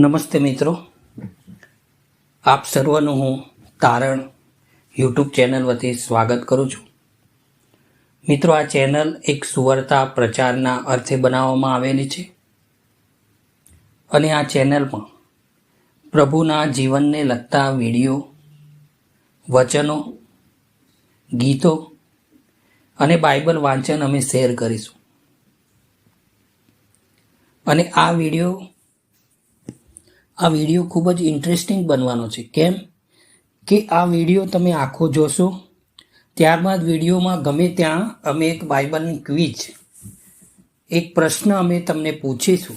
નમસ્તે મિત્રો. આપ સર્વનું હું તારણ યુટ્યુબ ચેનલ વતી સ્વાગત કરું છું. મિત્રો, આ ચેનલ એક સુવર્તા પ્રચારના અર્થે બનાવવામાં આવેલી છે અને આ ચેનલમાં પ્રભુના જીવનને લગતા વીડિયો, વચનો, ગીતો અને બાઇબલ વાંચન અમે શેર કરીશું. અને આ વીડિયો આ વીડિયો ખૂબ જ ઇન્ટરેસ્ટિંગ બનવાનો છે. કેમ? કે આ વીડિયો તમે આખો જોશો, ત્યારબાદ વિડીયોમાં ગમે ત્યાં અમે એક બાઇબલની ક્વિઝ એક પ્રશ્ન અમે તમને પૂછીશું.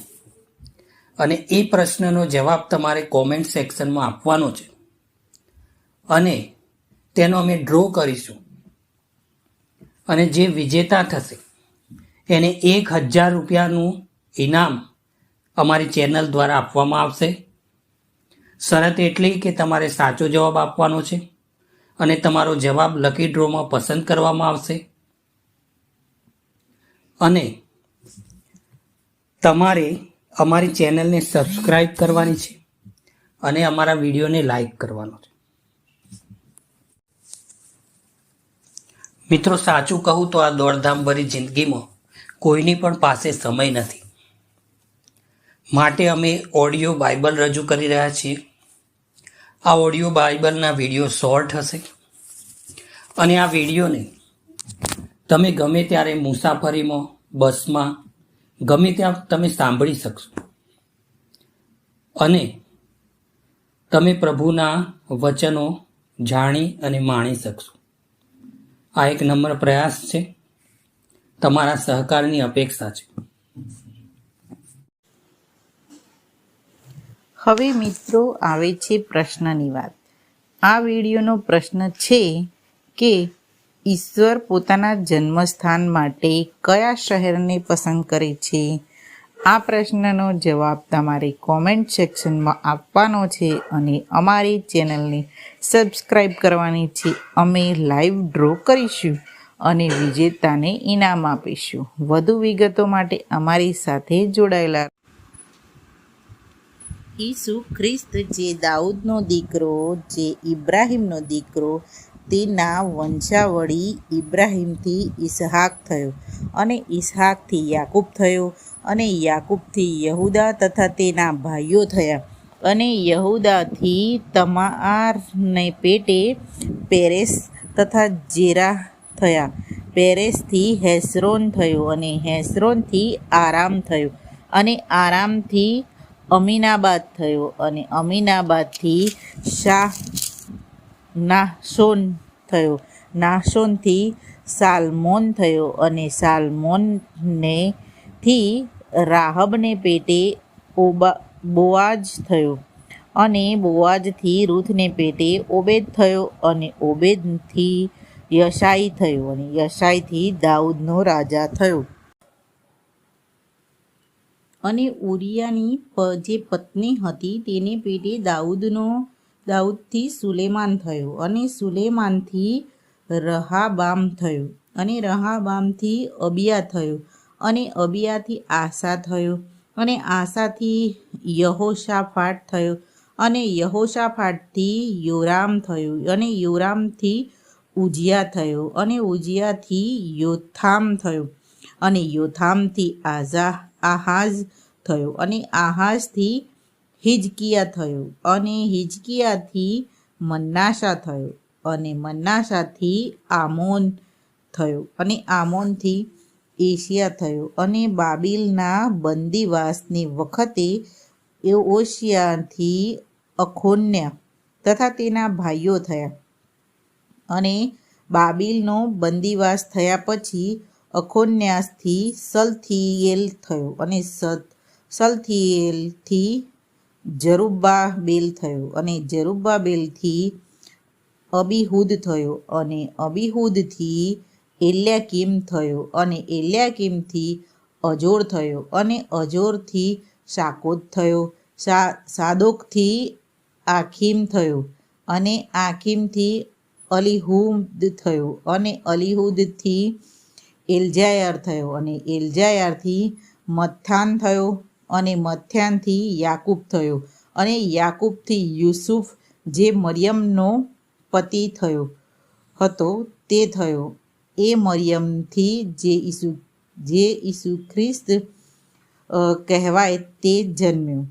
અને એ પ્રશ્નનો જવાબ તમારે કોમેન્ટ સેક્શનમાં આપવાનો છે. અને તેનો અમે ડ્રો કરીશું. અને જે વિજેતા થશે, એને એક હજાર રૂપિયાનું ઇનામ અમારી ચેનલ દ્વારા આપવામાં આવશે. શરત એટલી કે તમારે સાચો જવાબ આપવાનો છે અને તમારો જવાબ લકી ડ્રોમાં પસંદ કરવામાં આવશે. અને તમારે અમારી ચેનલને સબસ્ક્રાઈબ કરવાની છે અને અમારા વિડીયોને લાઈક કરવાનો છે. મિત્રો, સાચું કહું તો આ દોડધામ ભરી જિંદગીમાં કોઈની પણ પાસે સમય નથી. માટે અમે ઓડિયો બાઇબલ રજૂ કરી રહ્યા છીએ. આ ઓડિયો બાઇબલના વીડિયો શોર્ટ હશે. અને આ વિડીયોને તમે ગમે ત્યારે મુસાફરીમાં, બસમાં, ગમે ત્યાં તમે સાંભળી શકશો. અને તમે પ્રભુના વચનો જાણી અને માણી શકશો. આ એક નમ્ર પ્રયાસ છે. તમારા સહકારની અપેક્ષા છે. હવે મિત્રો આવે છે પ્રશ્નની વાત. આ વિડીયોનો પ્રશ્ન છે કે ઈશ્વર પોતાના જન્મસ્થાન માટે કયા શહેરને પસંદ કરે છે? આ પ્રશ્નનો જવાબ તમારે કોમેન્ટ સેક્શનમાં આપવાનો છે અને અમારી ચેનલને સબસ્ક્રાઈબ કરવાની છે. અમે લાઈવ ડ્રો કરીશું અને વિજેતાને ઇનામ આપીશું. વધુ વિગતો માટે અમારી સાથે જોડાયેલા ઈસુ ખ્રિસ્ત જે દાઉદનો દીકરો, જે ઇબ્રાહીમનો દીકરો, તેના વંશાવળી ઇબ્રાહીમથી ઇસહાક થયો અને ઇસહાકથી યાકૂબ થયો અને યાકૂબથી યહુદા તથા તેના ભાઈઓ થયા અને યહુદાથી તમારને પેટે પેરેસ તથા જેરા થયા. પેરેસથી હેસરોન થયો અને હેસરોનથી આરામ થયો અને આરામથી અમીનાબાદ થયો અને અમીનાબાદથી શાહ નાહસોન થયો. નાશોનથી સાલમોન થયો અને સાલમોનને થી રાહબને પેટે ઓબા, બોઆજ થયો અને બોઆજથી રૂથને પેટે ઓબેદ થયો અને ઓબેદથી યશાઈ થયો અને યશાઈથી દાઉદનો રાજા થયો. અને ઉરિયાની જે પત્ની હતી તેને પેટે દાઉદનો, દાઉદથી સુલેમાન થયો અને સુલેમાનથી રહાબામ થયો અને રહાબામથી અબિયા થયો અને અબિયાથી આશા થયો અને આશાથી યહોશાફાટ થયો અને યહોશાફાટથી યોરામ થયો અને યોરામથી ઉજિયા થયો અને ઉજિયાથી યોથામ થયો અને યોથામથી આઝા આહાઝ થયો અને આહાઝથી હિજકિયા થયો અને હિજકિયાથી મન્નાશા થયો અને મન્નાશાથી આમોન થયો અને આમોનથી એશિયા થયો અને બાબિલના બંદીવાસની વખતે એ ઓશિયાથી અખોન્યા તથા તેના ભાઈઓ થયા. અને બાબિલનો બંદીવાસ થયા પછી અખોન્યાસથી સલથિયેલ થયો અને સત સલથિયેલથી જરુબ્બાબેલ થયો અને જરુબ્બાબેલથી અબીહુદ થયો અને અબીહુદથી એલ્યાકીમ થયો અને એલ્યાકીમથી અજોર થયો અને અજોરથી શાકોત થયો સા સાદોકથી આખીમ થયો અને આખીમથી અલીહુદ થયો અને અલીહુદથી એલજાયર થયો અને એલજાયારથી મથાન થયો અને મથ્યાનથી યાકૂબ થયો અને યાકૂબથી યુસુફ, જે મરિયમનો પતિ થયો હતો, તે થયો. એ મરિયમથી જે ઈસુ જે ઈસુ ખ્રિસ્ત કહેવાય તે જન્મ્યો.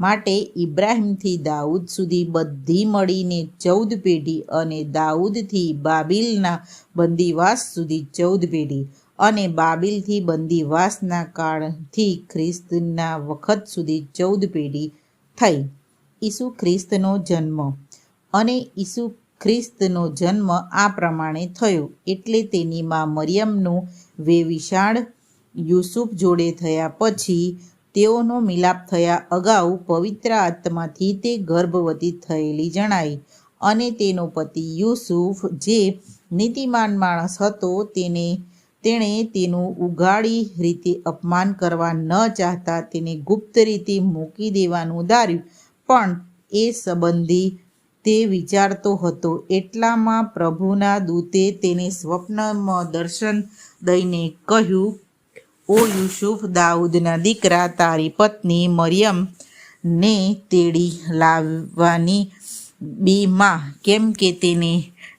માટે ઇબ્રાહિમથી દાઉદ સુધી બધી મળીને ચૌદ પેઢી અને દાઉદથી બાબિલના બંદીવાસ સુધી ચૌદ પેઢી અને બાબિલથી બંદીવાસના કાળથી ખ્રિસ્તના વખત સુધી ચૌદ પેઢી થઈ. ઈસુ ખ્રિસ્તનો જન્મ. અને ઈસુ ખ્રિસ્તનો જન્મ આ પ્રમાણે થયો. એટલે તેની માં મરિયમનું વેવિશાળ યુસુફ જોડે થયા પછી તેઓનો મિલાપ થયા અગાઉ પવિત્ર આત્માથી તે ગર્ભવતી થયેલી જણાઈ અને તેનો પતિ યુસુફ, જે નીતિમાન માણસ હતો, તેને, તેણે તેનું ઉગાડી રીતે અપમાન કરવા ન ચાહતા તેને ગુપ્ત રીતે મૂકી દેવાનું ધાર્યું પણ એ સંબંધી તે વિચારતો હતો, એટલામાં પ્રભુના દૂતે તેને સ્વપ્નમાં દર્શન દઈને કહ્યું ઓ યુસુફ દાઉદના દીકરા, તારી પત્ની મરિયમ ને તેડી લાવવાની બી માં કેમ કે તેને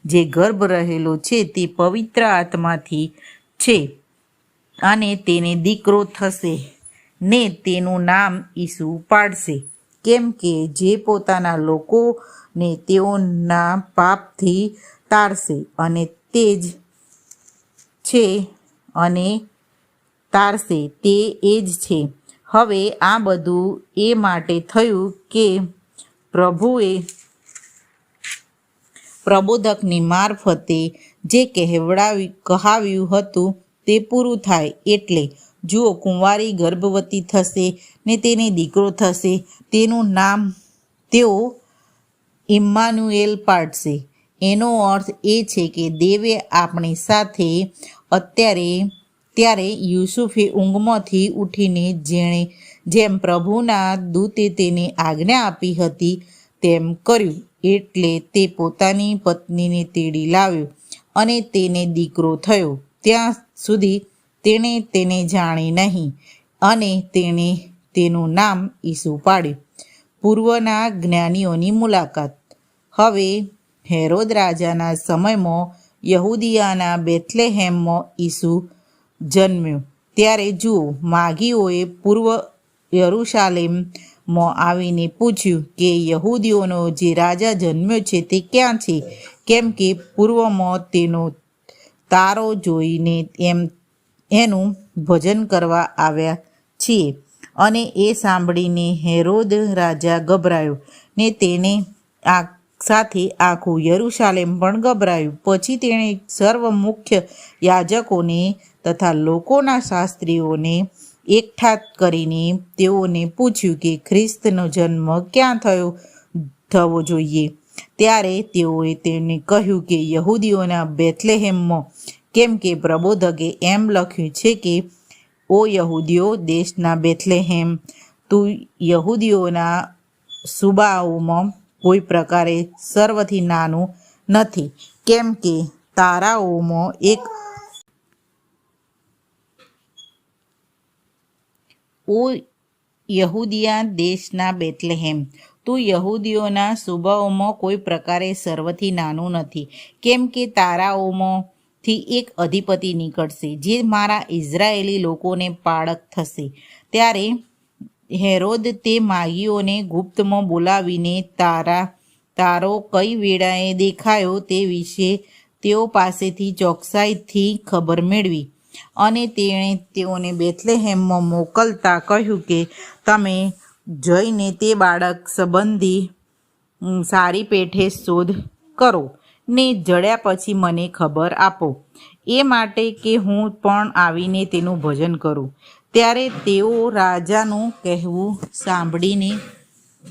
જે ગર્ભ રહેલો છે તે પવિત્ર આત્માથી છે અને તેને દીકરો થશે ને તેનું નામ ઈસુ પાડશે. કેમ કે જે પોતાના લોકોને તેઓના પાપથી તારશે અને તે જ છે અને તારશે તે એ જ છે. હવે આ બધું એ માટે થયું કે પ્રભુએ પ્રબોધકની મારફતે જે કહેવડાવી કહાવ્યું હતું તે પૂરું થાય એટલે જુઓ કુંવારી ગર્ભવતી થશે ને તેને દીકરો થશે. તેનું નામ તેઓ ઇમ્માનુએલ પાડશે. એનો અર્થ એ છે કે દેવે આપણી સાથે અત્યારે ત્યારે યુસુફે ઊંઘમાંથી ઉઠીને જેણે જેમ પ્રભુના દૂતે તેને આજ્ઞા આપી હતી, તેમ કર્યું. એટલે તે પોતાની પત્નીને તેડી લાવ્યો અને તેને દીકરો થયો. ત્યાં સુધી તેણે તેને જાણી નહીં અને તેણે તેનું નામ ઈસુ પાડ્યું. પૂર્વના જ્ઞાનીઓની મુલાકાત. હવે હેરોદ રાજાના સમયમાં યહૂદિયાના બેથલેહેમમાં ઈસુ જન્મ્યો. ત્યારે જુઓ, માગીઓએ પૂર્વ યરુશાલેમમાં આવીને પૂછ્યું કે યહૂદીઓનો જે રાજા જન્મ્યો છે તે ક્યાં છે? કેમ કે પૂર્વમાં તેનો તારો જોઈને એમ, એનું ભજન કરવા આવ્યા છીએ. અને એ સાંભળીને હેરોદ રાજા ગભરાયો ને તેને આ સાથે આખું યરુશાલેમ પણ ગભરાયું. પછી તેણે સર્વ મુખ્ય યાજકોને તથા લોકોના શાસ્ત્રીઓને એકઠા કરીને તેઓને પૂછ્યું કે ખ્રિસ્તનો જન્મ ક્યાં થયો થવો જોઈએ. ત્યારે તેઓએ તેમને કહ્યું કે યહૂદીઓના બેથલેહેમમાં, કેમ કે પ્રબોધકે એમ લખ્યું છે કે, ઓ યહૂદીઓ, દેશના બેથલેહેમ, તું યહૂદીઓના સુબાઓમાં કોઈ પ્રકારે સર્વથી નાનું નથી, કેમ કે તારાઓમાં એક ઓ યહૂદિયા દેશના બેથલેહેમ. તું યહૂદીઓના સુબાઓમાં કોઈ પ્રકારે સર્વથી નાનું નથી. કેમ કે તારાઓમાંથી એક અધિપતિ નીકળશે, જે મારા ઇઝરાયેલી લોકોને પાળક થશે. ત્યારે હેરોદ તે માગીઓને ગુપ્તમાં બોલાવીને તારા, તારો કઈ વેળાએ દેખાયો તે વિશે તેઓ પાસેથી ચોકસાઈથી ખબર મેળવી. અને તેણે તેઓને બેથલેહેમમાં મોકલતા કહ્યું કે, તમે જઈને તે બાળક સંબંધી સારી પેઠે શોધ કરો ને જડ્યા પછી મને ખબર આપો. એ માટે કે હું પણ આવીને તેનું ભજન કરું. ત્યારે તેઓ રાજાનું કહેવું સાંભળીને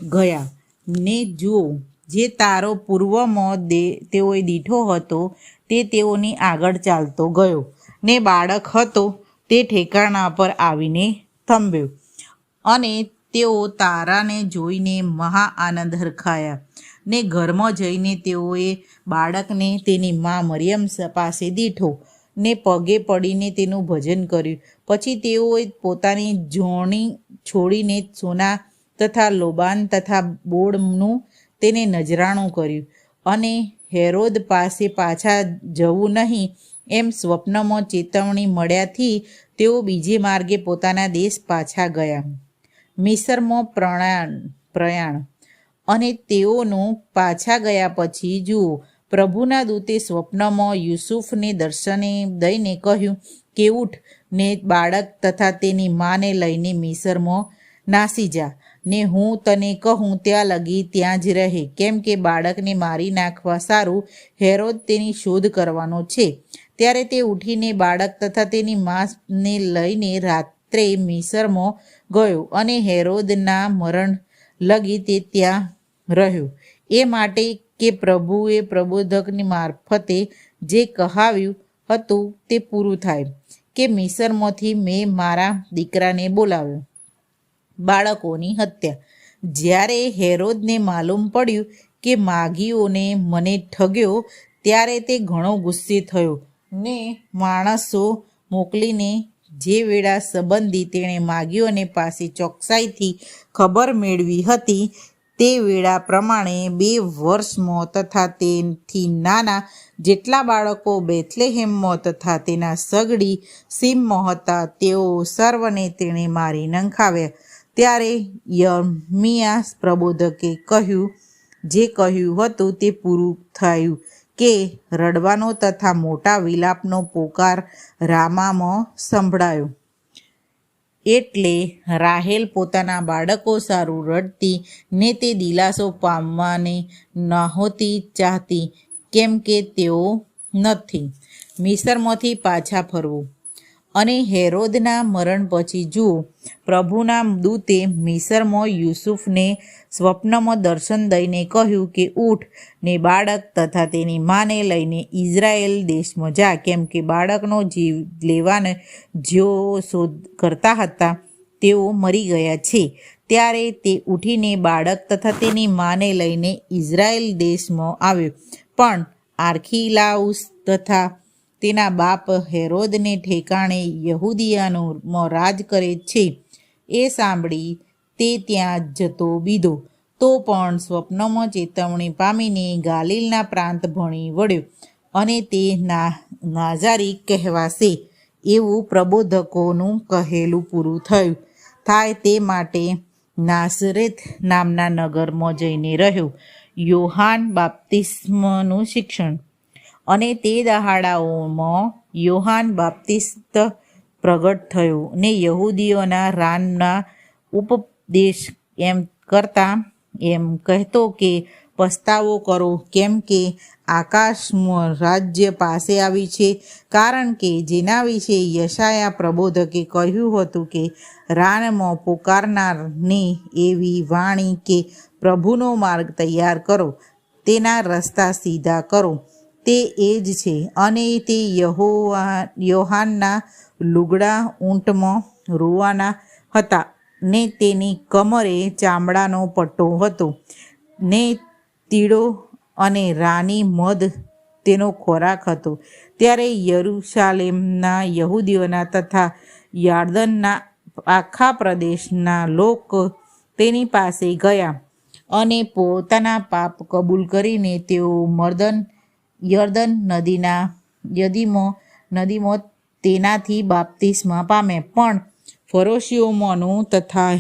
ગયા. ને જુઓ, જે તારો પૂર્વમાં દે, તેઓએ દીઠો હતો, તે તેઓની આગળ ચાલતો ગયો. ને બાળક હતો તે ઠેકાણા પર આવીને થંભ્યો. અને તેઓ તારાને જોઈને મહા આનંદ હરખાયા ને ઘરમાં જઈને તેઓએ બાળકને તેની મા મરિયમ પાસે દીઠો ને પગે પડીને તેનું ભજન કર્યું. પછી તેઓએ પોતાની જોણી છોડીને સોના તથા લોબાન તથા બોળનું તેને નજરાણું કર્યું. અને હેરોદ પાસે પાછા જવું નહીં એમ સ્વપ્નમાં ચેતવણી મળ્યાથી તેઓ બીજે માર્ગે પોતાના દેશ પાછા ગયા. મિસરમાં પ્રણાણ પ્રયાણ. અને તેઓનું પાછા ગયા પછી જુઓ, પ્રભુના દૂતે સ્વપ્નમાં યુસુફને દર્શને દઈને કહ્યું, કે ઉઠ, ને બાળક તથા તેની માને લઈને મિસરમાં નાસી જા. ને હું તને કહું, ત્યાં લગી ત્યાં જ રહે. કેમ કે બાળકને મારી નાખવા સારું હેરોદ તેની શોધ કરવાનો છે. ત્યારે તે ઉઠીને બાળક તથા તેની માને લઈને રાત્રે મિસરમાં ગયો અને હેરોદના મરણ લગી તે ત્યાં રહ્યો. એ માટે કે પ્રભુએ પ્રબોધકની મારફતે જે કહાવ્યું હતું તે પૂરું થાય કે મિસરમાંથી મેં મારા દીકરાને બોલાવ્યો. બાળકોની હત્યા. જ્યારે હેરોદને માલુમ પડ્યું કે માગીઓને મને ઠગ્યો, ત્યારે તે ઘણો ગુસ્સે થયો. ને માણસો મોકલીને જે વેળા સંબંધી તેણે માગ્યોને પાસે ચોકસાઈથી ખબર મેળવી હતી, તે વેળા પ્રમાણે બે વર્ષમાં તથા તેથી નાના જેટલા બાળકો બેથલેહેમમાં તથા તેના સગડી સીમમાં હતા, તેઓ સર્વને તેણે મારી નંખાવ્યા. ત્યારે યમિયા પ્રબોધકે કહ્યું, જે કહ્યું હતું તે પૂરું થયું. કે રડવાનો તથા મોટા વિલાપનો પોકાર રામામાં સંભળાયો. એટલે રાહેલ પોતાના બાળકો સારું રડતી ને તે દિલાસો પામવાને નહોતી ચાહતી, કેમ કે તેઓ નથી. મિસરમાંથી પાછા ફરવું. અને હેરોદના મરણ પછી જુઓ. પ્રભુના દૂતે મિસરમાં યુસુફને સ્વપ્નમાં દર્શન દઈને કહ્યું કે ઊઠ ને બાળક તથા તેની માને લઈને ઇઝરાયેલ દેશમાં જા. કેમ કે બાળકનો જીવ લેવાને જેઓ શોધ કરતા હતા, તેઓ મરી ગયા છે. ત્યારે તે ઉઠીને બાળક તથા તેની માને લઈને ઇઝરાયેલ દેશમાં આવ્યો. પણ આર્ખીલાઉસ તથા તેના બાપ હેરોદને ઠેકાણે યહૂદીયાનો રાજ કરે છે. એ સાંભળી તે ત્યાં જતો બીધો. તો પણ સ્વપ્નમાં ચેતવણી પામીને ગાલિલના પ્રાંત ભણી વળ્યો અને તે ના, નાઝારી કહેવાશે એવું પ્રબોધકોનું કહેલું પૂરું થયું. થાય તે માટે નાસરેથ નામના નગરમાં જઈને રહ્યો. યોહાન બાપ્તિસ્મનું શિક્ષણ અને તે દહાડાઓમાં યોહાન બાપ્તિસ્ત પ્રગટ થયો ને યહૂદીઓના રાનના ઉપદેશ એમ કરતા એમ કહેતો કે, પસ્તાવો કરો, કેમ કે આકાશમાં રાજ્ય પાસે આવી છે. કારણ કે જેના વિશે યશાયા પ્રબોધકે કહ્યું હતું કે, રાનમાં પુકારનારની એવી વાણી કે પ્રભુનો માર્ગ તૈયાર કરો. તેના રસ્તા સીધા કરો. તે એ જ છે. અને તે યહોવા, યોહાનના લુગડા ઊંટમાં રૂવાના હતા ને તેની કમરે ચામડાનો પટ્ટો હતો ને તીડો અને રાની મધ તેનો ખોરાક હતો. ત્યારે યરુશાલેમના યહૂદીઓના તથા યાર્દનના આખા પ્રદેશના લોકો તેની પાસે ગયા અને પોતાના પાપ કબૂલ કરીને તેઓ મર્દન યર્દન નદીના યદીમો, નદીમો તેનાથી બાપ્તિસ્મા પામે. પણ ફરોશીઓમાંનું તથા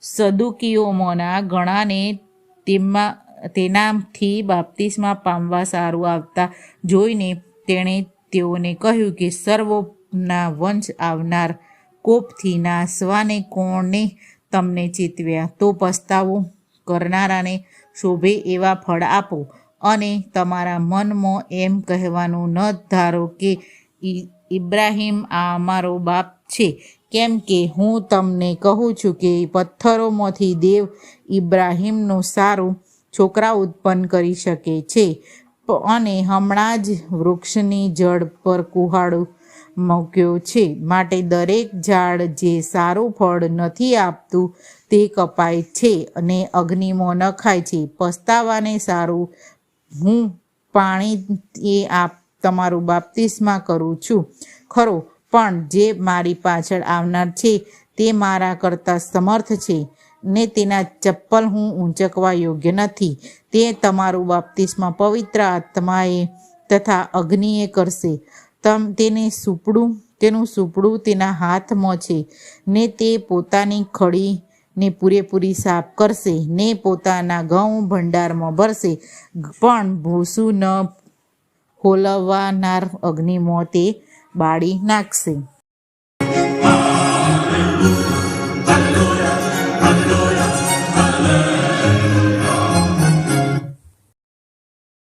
સદુકીઓમાંના ઘણાને તેમાં, તેનાથી બાપ્તિસ્મા પામવા સારું આવતા જોઈને તેણે તેઓને કહ્યું કે સર્વોના વંશ આવનાર કોપથી નાસવાને કોણે તમને ચેતવ્યા? તો પસ્તાવો કરનારાને શોભે એવા ફળ આપો. અને તમારા મનમાં એમ કહેવાનું ન ધારો કે ઇબ્રાહિમ આ અમારો બાપ છે. કેમ કે હું તમને કહું છું કે પથ્થરોમાંથી દેવ ઇબ્રાહિમનું સારું છોકરા ઉત્પન્ન કરી શકે છે. અને હમણાં જ વૃક્ષની જડ પર કુહાડો મૂક્યો છે. માટે દરેક ઝાડ જે સારું ફળ નથી આપતું તે કપાય છે અને અગ્નિમાં નખાય છે. પસ્તાવાને સારું હું પાણી એ આપ તમારું બાપ્તિસ્મા કરું છું. ખરો, પણ જે મારી પાછળ આવનાર છે, તે મારા કરતાં સમર્થ છે. ને તેના ચપ્પલ હું ઊંચકવા યોગ્ય નથી. તે તમારું બાપ્તિસ્મા પવિત્ર આત્માએ તથા અગ્નિએ કરશે. તમ તેને સુપડું, તેનું સુપડું તેના હાથમાં છે. ને તે પોતાની ખડી ને પૂરેપૂરી સાફ કરશે ને પોતાના ઘઉં ભંડારમાં ભરશે. પણ ભૂસું ન હોલવનાર અગ્નિ મોતે બાળી નાખશે.